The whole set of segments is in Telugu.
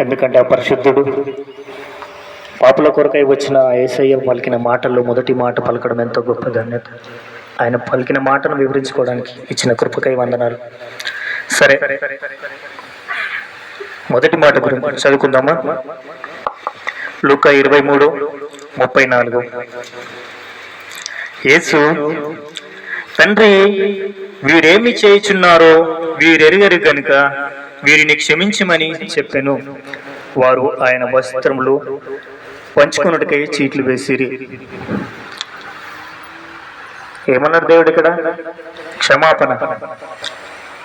ఎందుకంటే ఆ పరిశుద్ధుడు పాపుల కొరకై వచ్చిన ఏసయ్య పలికిన మాటల్లో మొదటి మాట పలకడం ఎంతో గొప్ప ధన్యత. ఆయన పలికిన మాటను వివరించుకోవడానికి ఇచ్చిన కృపకై వందనాలు. సరే మొదటి మాట గురించి చదువుకుందామా? లుక ఇరవై మూడు ముప్పై నాలుగు. యేసు తండ్రి వీరేమి చేయుచున్నారో వీరెరుగరు కనుక వీరిని క్షమించమని చెప్పాను. వారు ఆయన వస్త్రములు పంచుకున్నట్టుకై చీట్లు వేసిరి. ఏమన్నారు దేవుడు ఇక్కడ? క్షమాపణ.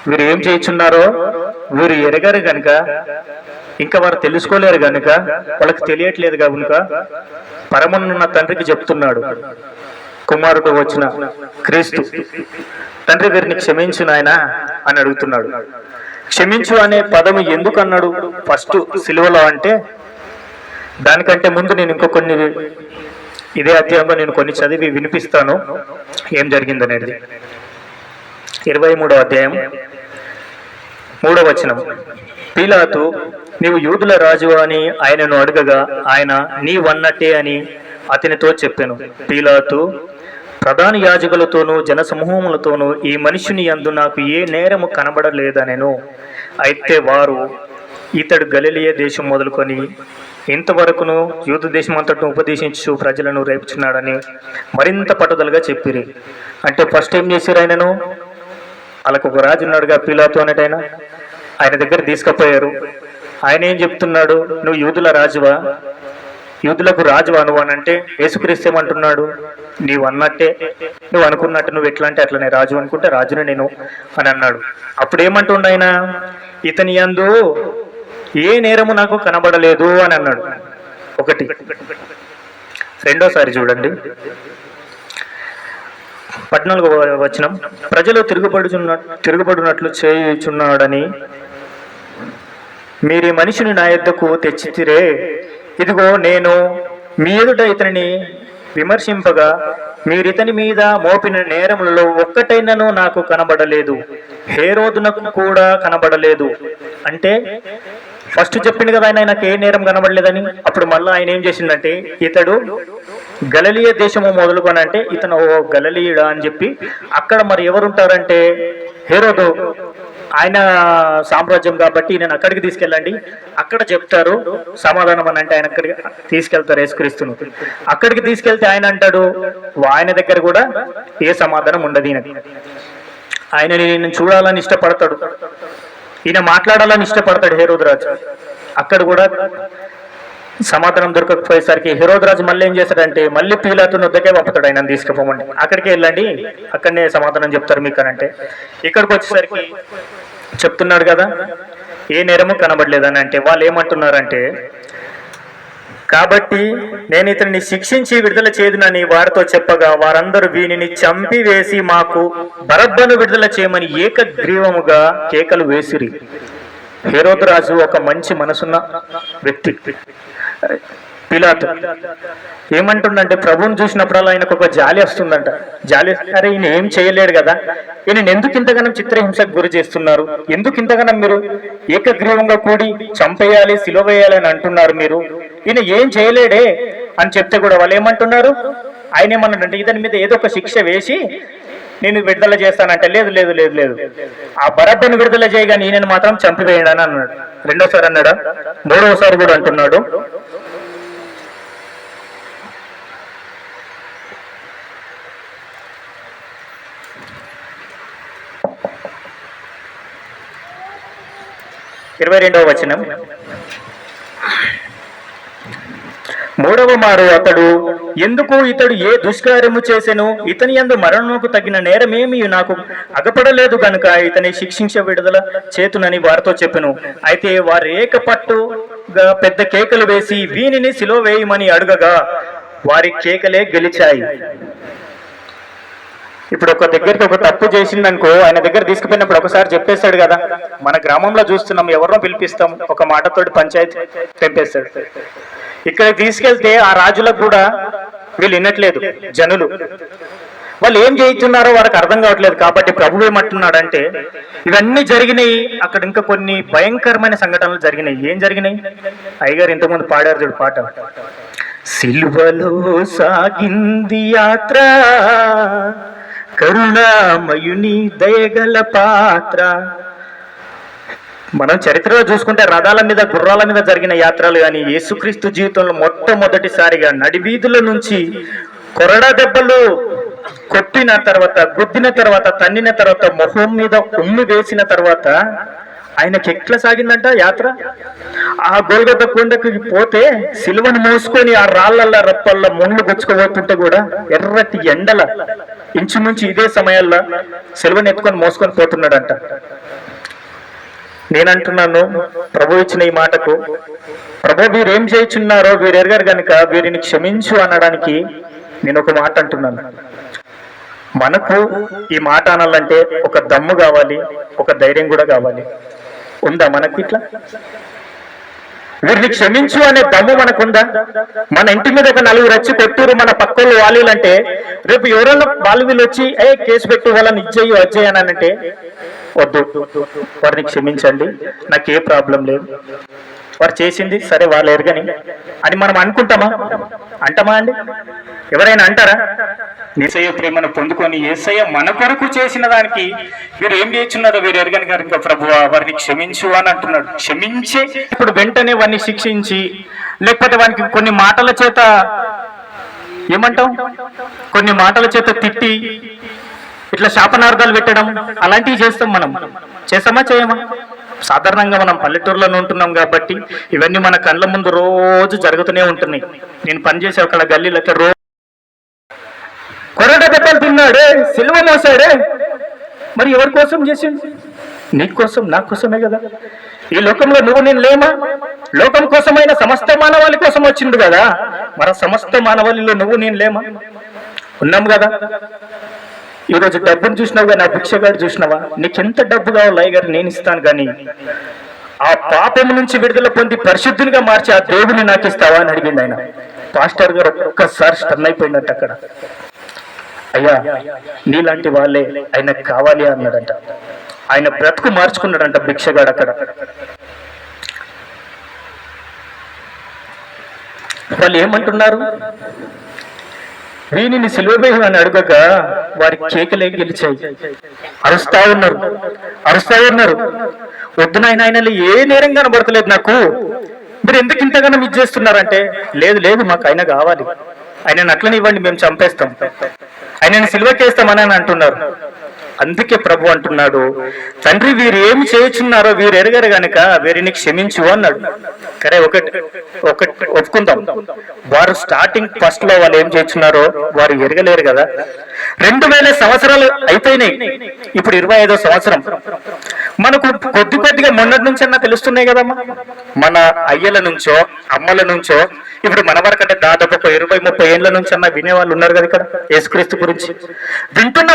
వీరు ఏం చేయించున్నారో వీరు ఎరగరు గనుక ఇంకా వారు తెలుసుకోలేరు గనుక వాళ్ళకి తెలియట్లేదు కనుక పరమనున్న తండ్రికి చెప్తున్నాడు. కుమారుడు వచ్చిన క్రీస్తు తండ్రి వీరిని క్షమించిన నాయనా అని అడుగుతున్నాడు. క్షమించు అనే పదము ఎందుకన్నాడు? ఫస్ట్ సిలువలో అంటే దానికంటే ముందు నేను ఇంకో కొన్ని ఇదే అధ్యాయంలో నేను కొన్ని చదివి వినిపిస్తాను. ఏం జరిగిందనేది? ఇరవై మూడో అధ్యాయం మూడో వచనం. పీలాతు నీవు యూదుల రాజు అని ఆయనను అడగగా ఆయన నీవన్నట్టే అని అతనితో చెప్పాను. పీలాతు ప్రధాన యాజకులతోనూ జనసమూహములతోనూ ఈ మనిషిని అందు నాకు ఏ నేరము కనబడలేదనెను. అయితే వారు ఇతడు గలిలియ దేశం మొదలుకొని ఇంతవరకును యూత దేశం అంతటను ఉపదేశించు ప్రజలను రేపుచున్నాడని మరింత పట్టుదలగా చెప్పిరి. అంటే ఫస్ట్ ఏం చేశారు ఆయనను? వాళ్ళకు ఒక రాజు ఉన్నాడుగా పీలాతు అనేటైనా. ఆయన దగ్గర తీసుకుపోయారు. ఆయన ఏం చెప్తున్నాడు? నువ్వు యూదుల రాజువా? యూదులకు రాజు నువ్వు అని అంటే యేసుక్రీస్తు ఏమంటున్నాడు నీవు అన్నట్టే నువ్వు అనుకున్నట్టు నువ్వు ఎట్లా అంటే అట్లనే రాజు అనుకుంటే రాజునే నేను అని అన్నాడు అప్పుడు ఏమంటుండ ఆయన ఇతని యందు ఏ నేరము నాకు కనబడలేదు అని అన్నాడు ఒకటి. రెండోసారి చూడండి. పద్నాలుగు వచనం. ప్రజలు తిరుగుబడుచున్న తిరుగుబడినట్లు చేయుచున్నాడని. మీరు మనిషిని నా యొద్దకు తెచ్చితిరే. ఇదిగో నేను మీ ఎదుట ఇతనిని విమర్శింపగా మీరితని మీద మోపిన నేరములలో ఒక్కటైనను నాకు కనబడలేదు. హేరోదునకు కూడా కనబడలేదు. అంటే ఫస్ట్ చెప్పిండు కదా ఆయన ఆయనకు ఏ నేరం కనబడలేదని. అప్పుడు మళ్ళీ ఆయన ఏం చేసిందంటే ఇతడు గలలీయ దేశము మొదలుకొని అంటే ఇతను ఓ గలలీయుడా అని చెప్పి అక్కడ మరి ఎవరుంటారంటే హేరోదు. ఆయన సామ్రాజ్యం కాబట్టి నేను అక్కడికి తీసుకెళ్ళండి. అక్కడ చెప్తారు సమాధానం అని అంటే ఆయన అక్కడికి తీసుకెళ్తారు యేసుక్రీస్తును. అక్కడికి తీసుకెళ్తే ఆయన అంటాడు ఆయన దగ్గర కూడా ఏ సమాధానం ఉండదు ఈయనకి. ఆయన నేను చూడాలని ఇష్టపడతాడు. ఈయన మాట్లాడాలని ఇష్టపడతాడు హేరోద్రాజు అక్కడ కూడా సమాధానం దొరకకపోయేసరికి హేరోద్రాజు మళ్ళీ ఏం చేస్తాడంటే మళ్ళీ పీలాతో వద్దకే పంపుతాడు ఆయన తీసుకుపోమండి. అక్కడికి వెళ్ళండి అక్కడనే సమాధానం చెప్తారు మీకు అని అంటే ఇక్కడికి వచ్చేసరికి చెప్తున్నాడు కదా ఏ నేరము కనబడలేదని అంటే వాళ్ళు ఏమంటున్నారంటే కాబట్టి నేను ఇతన్ని శిక్షించి విడుదల చేయదునని వారితో చెప్పగా వారందరూ వీనిని చంపివేసి మాకు బరబ్బను విడుదల చేయమని ఏకగ్రీవముగా కేకలు వేసిరి. హేరోదరాజు ఒక మంచి మనసున్న వ్యక్తి. పిలాత్ ఏమంటుండంటే ప్రభువుని చూసినప్పుడల్లా ఆయనకు ఒక జాలి వస్తుందంట. జాలి అరే ఈయన ఏం చేయలేడు కదా. ఈయన ఎందుకు ఇంతగానం చిత్రహింసకు గురి చేస్తున్నారు? ఎందుకు ఇంతగానం మీరు ఏకగ్రీవంగా కూడి చంపేయాలి సిలువ వేయాలి అని అంటున్నారు మీరు? ఈయన ఏం చేయలేడే? అని చెప్తే కూడా వాళ్ళు ఏమంటున్నారు? ఆయన ఏమన్నాడంటే ఇతని మీద ఏదో ఒక శిక్ష వేసి నేను విడుదల చేస్తానంటే లేదు లేదు లేదు లేదు. ఆ బరబ్బను విడుదల చేయగా నేను మాత్రం చంపివేయండి అని అన్నాడు. రెండోసారి అన్నాడా? మూడవసారి కూడా అంటున్నాడు. ఇరవై రెండవ వచనం. మూడవ మారు అతడు ఎందుకు ఇతడు ఏ దుష్కార్యము చేసెను? ఇతని యందు మరణముకు తగిన నేరమేమి నాకు అగపడలేదు గనుక ఇతని శిక్షించ విడుదల చేతునని వారితో చెప్పెను. అయితే వారు ఏకపట్టుగా పెద్ద కేకలు వేసి వీనిని సిలో వేయమని అడుగగా వారి కేకలే గెలిచాయి. ఇప్పుడు ఒక దగ్గరికి ఒక తప్పు చేసిందనుకో ఆయన దగ్గర తీసుకుపోయినప్పుడు ఒకసారి చెప్పేస్తాడు కదా మన గ్రామంలో చూస్తున్నాం ఎవరినో పిలిపిస్తాం ఒక మాటతోటి పంచాయతీ తెంపేస్తాడు. ఇక్కడ తీసుకెళ్తే ఆ రాజులకు కూడా వీళ్ళు వినట్లేదు జనులు. వాళ్ళు ఏం చేయించున్నారో వాళ్ళకి అర్థం కావట్లేదు. కాబట్టి ప్రభు ఏమంటున్నాడంటే ఇవన్నీ జరిగినాయి అక్కడ ఇంకా కొన్ని భయంకరమైన సంఘటనలు జరిగినాయి. ఏం జరిగినాయి? అయ్యగారు ఇంతకుముందు పాడారు చూడు పాట. సిల్వలో సాగింది యాత్ర కరుణామయుని దయగల పాత్ర. మనం చరిత్రలో చూసుకుంటే రథాల మీద గుర్రాల మీద జరిగిన యాత్రలు కానీ యేసుక్రీస్తు జీవితంలో మొట్టమొదటిసారిగా నడివీధుల నుంచి కొరడా దెబ్బలు కొట్టిన తర్వాత గుద్దిన తర్వాత తన్నిన తర్వాత మొహం మీద ఉమ్మి వేసిన తర్వాత ఆయనకి ఎట్లా సాగిందంట యాత్ర? ఆ గోల్గొద్ద కొండకి పోతే సిలువను మోసుకొని ఆ రాళ్ళల్లో రప్పల్లో ముళ్ళు గుచ్చుకోబోతుంటే కూడా ఎర్రటి ఎండల ఇంచుమించు ఇదే సమయాల్లో సిలువను ఎత్తుకొని మోసుకొని పోతున్నాడంట. నేనంటున్నాను ప్రభు ఇచ్చిన ఈ మాటకు. ప్రభు మీరు ఏం చేయుచున్నారో వీరు ఎరగారు గనుక వీరిని క్షమించు అనడానికి నేను ఒక మాట అంటున్నాను. మనకు ఈ మాట అనాలంటే ఒక దమ్ము కావాలి ఒక ధైర్యం కూడా కావాలి. ఉందా మనకి ఇట్లా? వీరిని క్షమించు అనే దమ్ము మనకుందా? మన ఇంటి మీద ఒక నలుగురు వచ్చి కొట్టూరు మన పక్కలు వాళ్ళంటే రేపు ఎవరైనా వాళ్ళు వీళ్ళు వచ్చి ఏ కేసు పెట్టు వాళ్ళని ఇచ్చేయి వచ్చేయి వద్దు. వారిని క్షమించండి. నాకు ఏ ప్రాబ్లం లేదు. వారు చేసింది సరే వాళ్ళు ఎరగని. అని మనం అనుకుంటామా? అంటామా అండి? ఎవరైనా అంటారా? ఏసయ్య ప్రేమను పొందుకొని ఏసయ్య మన కొరకు చేసిన దానికి వీరు ఏం చేస్తున్నారో వీరు ఎరగని కనుక ప్రభు వారిని క్షమించు అని అంటున్నాడు. క్షమించే ఇప్పుడు వెంటనే వారిని శిక్షించి లేకపోతే వానికి కొన్ని మాటల చేత ఏమంటాం? కొన్ని మాటల చేత తిట్టి ఇట్లా శాపనార్థాలు పెట్టడం అలాంటివి చేస్తాం మనం. చేస్తామా చేయమా? సాధారణంగా మనం పల్లెటూరులో ఉంటున్నాం కాబట్టి ఇవన్నీ మన కళ్ళ ముందు రోజు జరుగుతూనే ఉంటున్నాయి. నేను పనిచేసే ఒక గల్లీలకి రోజు కొరట దెబ్బలు తిన్నాడే సిల్వ మోసాడే. మరి ఎవరి కోసం చేసింది నీ కోసం నా కోసమే కదా. ఈ లోకంలో నువ్వు నేను లేమా? లోకం కోసమైన సమస్త మానవాళి కోసం వచ్చిండు కదా. మన సమస్త మానవాళిలో నువ్వు నేను లేమా? ఉన్నాం కదా. ఈరోజు డబ్బును చూసినావు కానీ ఆ భిక్షగాడు చూసినావా? నీకెంత డబ్బు కావాలో గారు నేను ఇస్తాను కానీ ఆ పాపం నుంచి విడుదల పొంది పరిశుద్ధునిగా మార్చి ఆ దేవుని నాకు ఇస్తావా అని అడిగింది ఆయన. పాస్టర్ గారు ఒక్కసారి స్టన్ అయిపోయిందంట అక్కడ. అయ్యా నీలాంటి వాళ్ళే ఆయనకు కావాలి అన్నాడంట. ఆయన బ్రతుకు మార్చుకున్నాడంట భిక్షగాడు అక్కడ. వాళ్ళు ఏమంటున్నారు? వీనిని సిలువబేహం అని అడగక వారి కేకలే గెలిచాయి? అరుస్తా ఉన్నారు. అరుస్తా ఉన్నారు. వద్దు నాయన ఆయనలో ఏ నేరం కనబడతలేదు నాకు. మీరు ఎందుకు ఇంతగానో మిస్ చేస్తున్నారంటే? లేదు లేదు మాకు ఆయన కావాలి. ఆయన అట్లనే ఇవ్వండి మేము చంపేస్తాం. ఆయనని సిల్వకేస్తామని అని అంటున్నారు. అందుకే ప్రభు అంటున్నాడు తండ్రి వీరు ఏమి చేయుచున్నారో వీరు ఎరగరు గనక వీరిని క్షమించు అన్నాడు. సరే ఒకటి ఒకటి ఒప్పుకుందాం. వారు స్టార్టింగ్ ఫస్ట్లో వాళ్ళు ఏం చేస్తున్నారో వారు ఎరగలేరు కదా. రెండు వేల సంవత్సరాలు అయిపోయినాయి. ఇప్పుడు ఇరవై ఐదో సంవత్సరం. మనకు కొద్ది కొద్దిగా మొన్నటి నుంచి అన్నా తెలుస్తున్నాయి కదమ్మా. మన అయ్యల నుంచో అమ్మల నుంచో ఇప్పుడు మన వరకంటే దాదాపు ఒక ఇరవై ముప్పై ఏళ్ళ నుంచి అన్న వినేవాళ్ళు ఉన్నారు కదా ఇక్కడ యేసుక్రీస్తు గురించి. వింటున్న